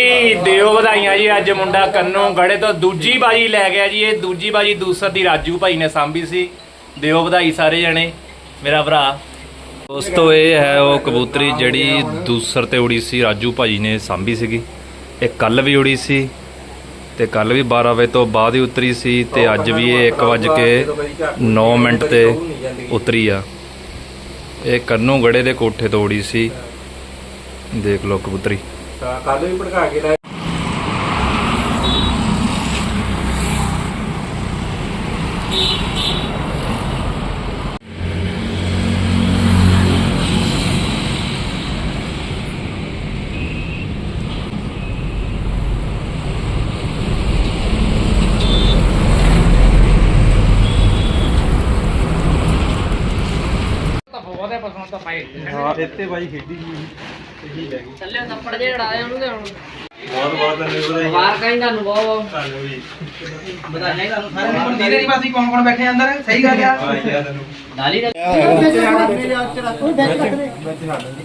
ਜੀ ਦਿਓ ਵਧਾਈਆਂ ਜੀ, ਅੱਜ ਮੁੰਡਾ ਕੰਨੋਂ ਗੜੇ ਤੋਂ ਦੂਜੀ ਬਾਜੀ ਲੈ ਗਿਆ ਜੀ, ਇਹ ਦੂਜੀ ਬਾਜੀ ਦੂਸਰ ਦੀ ਰਾਜੂ ਭਾਈ ਨੇ ਸਾਂਭੀ ਸੀ। ਦਿਓ ਵਧਾਈ ਸਾਰੇ ਜਣੇ, ਮੇਰਾ ਭਰਾ। ਦੋਸਤੋ, ਇਹ ਹੈ ਉਹ ਕਬੂਤਰੀ ਜਿਹੜੀ ਦੂਸਰ ਤੇ ਉੜੀ ਸੀ, ਰਾਜੂ ਭਾਈ ਨੇ ਸਾਂਭੀ ਸੀਗੀ। ਇਹ ਕੱਲ ਵੀ ਉੜੀ ਸੀ ਤੇ ਕੱਲ ਵੀ 12 ਵਜੇ ਤੋਂ ਬਾਅਦ ਹੀ ਉਤਰੀ ਸੀ ਤੇ ਅੱਜ ਵੀ ਇਹ 1 ਵਜ ਕੇ 9 ਮਿੰਟ ਤੇ ਉਤਰੀ ਆ। ਇਹ ਕੰਨੋਂ ਗੜੇ ਦੇ ਕੋਠੇ ਤੋਂ ਉੜੀ ਸੀ। ਦੇਖ ਲਓ ਕਬੂਤਰੀ। ਕੱਲ ਵੀ ਭੜਕਾ ਕੇ ਲੈ ਇੱਥੇ ਬਾਈ ਖੇਡੀ ਜੀ। ਥੱਲੇ ਥੱਪੜ ਜੇ ੜਾਏ ਉਹਨੂੰ ਤੇ ਹੁਣ। ਬਹੁਤ ਬਹੁਤ ਧੰਨਵਾਦ ਮਾਰ ਕਹਿੰਦਾ ਨੂੰ ਬਹੁਤ ਤੁਹਾਨੂੰ ਵੀ ਵਧਾਈਆਂ ਤੁਹਾਨੂੰ ਸਾਰੇ ਨੂੰ। ਦੀਦੇ ਨਹੀਂ ਪਾਸੀ ਕੌਣ ਕੌਣ ਬੈਠੇ ਆ ਅੰਦਰ? ਸਹੀ ਗੱਲ ਆ। ਆ ਯਾਰ ਤੈਨੂੰ ਡਾਲੀ ਦਾ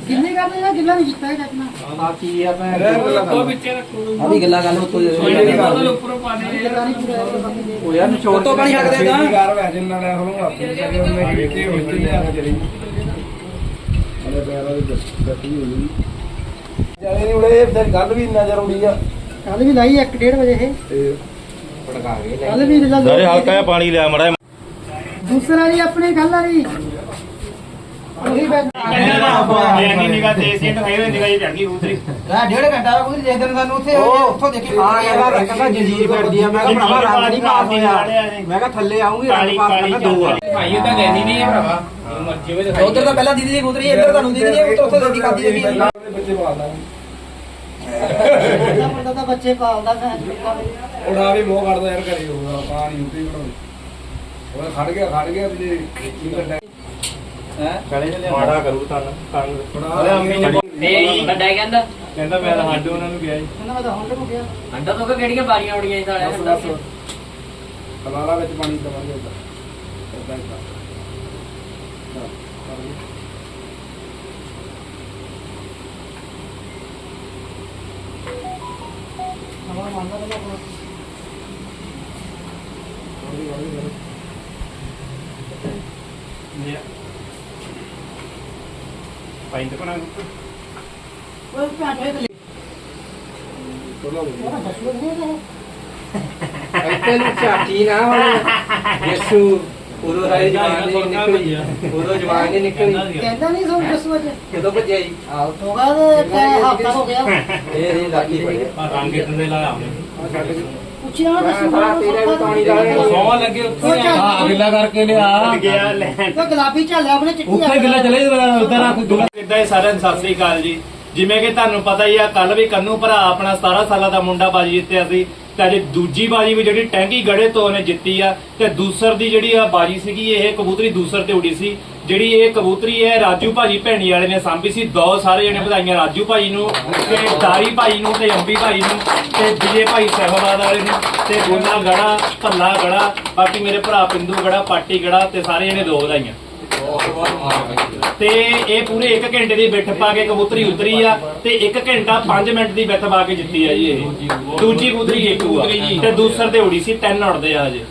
ਜਿੰਨੇ ਕਰਦੇ ਨਾ ਜਿੰਨਾ ਨਹੀਂ ਜਿੱਤਾ ਕਰਨਾ ਅਭੀ ਗੱਲਾਂ ਗੱਲ ਉੱਤੋਂ ਉਹ ਯਾਰ ਨਿਚੋੜ ਤੋਂ ਪਾਣੀ ਛੱਡਦੇ ਤਾਂ? ਗੱਲ ਵੀ ਨਜ਼ਰ ਆਉਂਦੀ ਆ। ਕੱਲ ਵੀ ਲਾਈ 1:30 ਵਜੇ ਇਹ। ਕੱਲ ਵੀ ਜਿਹੜਾ ਸਾਰੇ ਹਲਕਾ ਜਿਹਾ ਪਾਣੀ ਲਿਆ ਮੜਾ ਦੂਸਰਾ ਵਾਲੀ ਆਪਣੀ ਗੱਲ ਵਾਲੀ। ਡੇਢ ਘੰਟਾ ਕੋਈ ਦੇਖ ਦੇਣ ਸਾਨੂੰ ਉੱਥੇ ਉੱਥੋਂ ਦੇਖੀ ਹਾਂ ਯਾਰ ਕਹਿੰਦਾ ਜੰਜੀਰ ਫਿਰਦੀ ਆ ਮੈਂ ਕਿਹਾ ਭਰਾਵਾ ਰੰਗ ਨਹੀਂ ਪਾਸ ਹੋਇਆ। ਮੈਂ ਕਿਹਾ ਥੱਲੇ ਆਉਂਗੀ ਰੰਗ ਪਾਸ ਕਰਨਾ ਦੋ ਆ। ਭਾਈ ਉਹ ਤਾਂ ਲੈਣੀ ਨਹੀਂ ਹੈ ਭਰਾਵਾ? ਉਧਰ ਤਾਂ ਪਹਿਲਾਂ ਦੀਦੀ ਦੀ ਗੁਜ਼ਰੀ ਇੱਧਰ ਤੁਹਾਨੂੰ ਦੀਦੀ ਦੀ ਉੱਤੋਂ ਉੱਥੋਂ ਦੇਖੀ ਖਾਦੀ ਦੇਖੀ ਪੜਦਾ ਤਾਂ ਬੱਚੇ ਪਾਲਦਾ ਮੈਂ ਉਡਾ ਵੀ ਮੋਹ ਕਰਦਾ ਯਾਰ ਕਰੀ ਹੋਊਗਾ ਪਾਣੀ ਉੱਤੇ ਹੀ ਬਣਾਉ ਉਹ ਖੜ ਗਿਆ ਖੜ ਗਿਆ ਤੇ ਕੀ ਕਰਦਾ ਮਾੜਾ ਕਰੂ ਤੁਹਾਨੂੰ ਤੁਹਾਨੂੰ ਅੰਮੀ ਨੇ ਇਹ ਵੱਡਾ ਕਹਿੰਦਾ। ਕਹਿੰਦਾ ਮੈਂ ਤਾਂ ਹੱਡ ਉਹਨਾਂ ਨੂੰ ਗਿਆ ਜੀ। ਕਹਿੰਦਾ ਮੈਂ ਤਾਂ ਹੁਣ ਹੋ ਗਿਆ ਅੰਡਾ ਤੋਂ ਕਿ ਕਿਹੜੀਆਂ ਬਾਰੀਆਂ ਉੜੀਆਂ ਸੀ ਸਾਲੇ ਦੱਸ ਕਲਾਲਾ ਵਿੱਚ ਪਾਣੀ ਦਵਾਂਗੇ ਉੱਧਰ ਏਦਾਂ ਹੀ ਕਰ। ਹਵਾ ਹੈ ਇੱਥੇ ਨੂੰ ਹੁਣ ਯਸੂ ਉਦੋਂ ਸਾਰੀ ਜਵਾਨ ਨਹੀਂ ਨਿਕਲੀ। ਉਦੋਂ ਜਵਾਨ ਨਹੀਂ ਨਿਕਲੀ। ਕਹਿੰਦਾ ਨਹੀਂ ਸੋ ਦੱਸੋ ਵਜੇ ਕਦੋਂ ਭੱਜਿਆ ਜੀ ਆਹ ਹੋਗਾ ਤੇ ਹਫਤਾ ਹੋ ਗਿਆ। ਇਹ ਇਹ ਲਾਗੀ ਪਈ ਰੰਗ ਇਤਨੇ ਦੇ ਲਾਇਆ ਉਹਨੇ ਪੁੱਛਿਆ ਨਾ ਦੱਸੋ ਸਾਰਾ ਤੇਰੇ ਵੀ ਪਾਣੀ ਦਾ ਸੌਂ ਲੱਗੇ ਉੱਥੇ ਆ ਗਿੱਲਾ ਕਰਕੇ ਲਿਆ। ਗਿਆ ਲੈਣ। ਉਹ ਗੁਲਾਬੀ ਝਾਲਿਆ ਆਪਣੇ ਚਿੱਟੀ ਉੱਥੇ ਗਿੱਲਾ ਚਲੇ ਉਧਰ ਆ ਕੋਈ ਗਿੱਲਾ ਇਦਾਂ ਹੀ ਸਾਰਿਆਂ ਨੂੰ ਸਤਿ ਸ੍ਰੀ ਅਕਾਲ ਜੀ। ਜਿਵੇਂ ਕਿ ਤੁਹਾਨੂੰ ਪਤਾ ਹੀ ਆ ਕੱਲ ਵੀ ਕੰਨੂ ਭਰਾ ਆਪਣਾ 17 ਸਾਲਾਂ ਦਾ ਮੁੰਡਾ ਬਾਜੀ ਜਿੱਤਿਆ ਸੀ ਤੇ ਅੱਜ ਦੂਜੀ ਬਾਜੀ ਵੀ ਜਿਹੜੀ ਟੈਂਕੀ ਗੜੇ ਤੋਂ ਉਹਨੇ ਜਿੱਤੀ ਆ ਤੇ ਦੂਸਰ ਦੀ ਜਿਹੜੀ ਆ ਬਾਜੀ ਸੀਗੀ ਇਹ ਕਬੂਤਰੀ ਦੂਸਰ ਤੇ ਉਡੀ ਸੀ। ਜਿਹੜੀ ਇਹ ਕਬੂਤਰੀ ਹੈ, ਰਾਜੂ ਭਾਜੀ ਭੈਣੀ ਵਾਲੇ ਨੇ ਸਾਂਭੀ ਸੀ। ਦੋ ਸਾਰੇ ਜਣੇ ਵਧਾਈਆਂ ਰਾਜੂ ਭਾਈ ਨੂੰ ਤੇ ਦਾਰੀ ਭਾਈ ਨੂੰ ਤੇ ਅੰਬੀ ਭਾਈ ਨੂੰ ਤੇ ਵਿਜੇ ਭਾਈ ਸਹਿਬਾਦ ਵਾਲੇ ਨੂੰ ਤੇ ਗੋਨਾ ਗੜਾ, ਭੱਲਾ ਗੜਾ, ਬਾਕੀ ਮੇਰੇ ਭਰਾ ਪਿੰਦੂ ਗੜਾ, ਪਾਟੀ ਗੜਾ ਤੇ ਸਾਰੇ ਜਣੇ ਦੋ ਵਧਾਈਆਂ। ਤੇ ਇਹ ਪੂਰੇ 1 ਘੰਟੇ ਦੀ ਬਿੱਠ ਪਾ ਕੇ ਕਬੂਤਰੀ ਉਤਰੀ ਆ ਤੇ 1 ਘੰਟਾ 5 ਮਿੰਟ ਦੀ ਬਿੱਠ ਪਾ ਕੇ ਜਿੱਤੀ ਆ ਜੀ ਇਹ। ਦੂਜੀ ਕਬੂਤਰੀ ਇੱਕ ਆ ਤੇ ਦੂਸਰ ਤੇ ਉੜੀ ਸੀ 10 ਉੜਦੇ ਆ ਅਜੇ।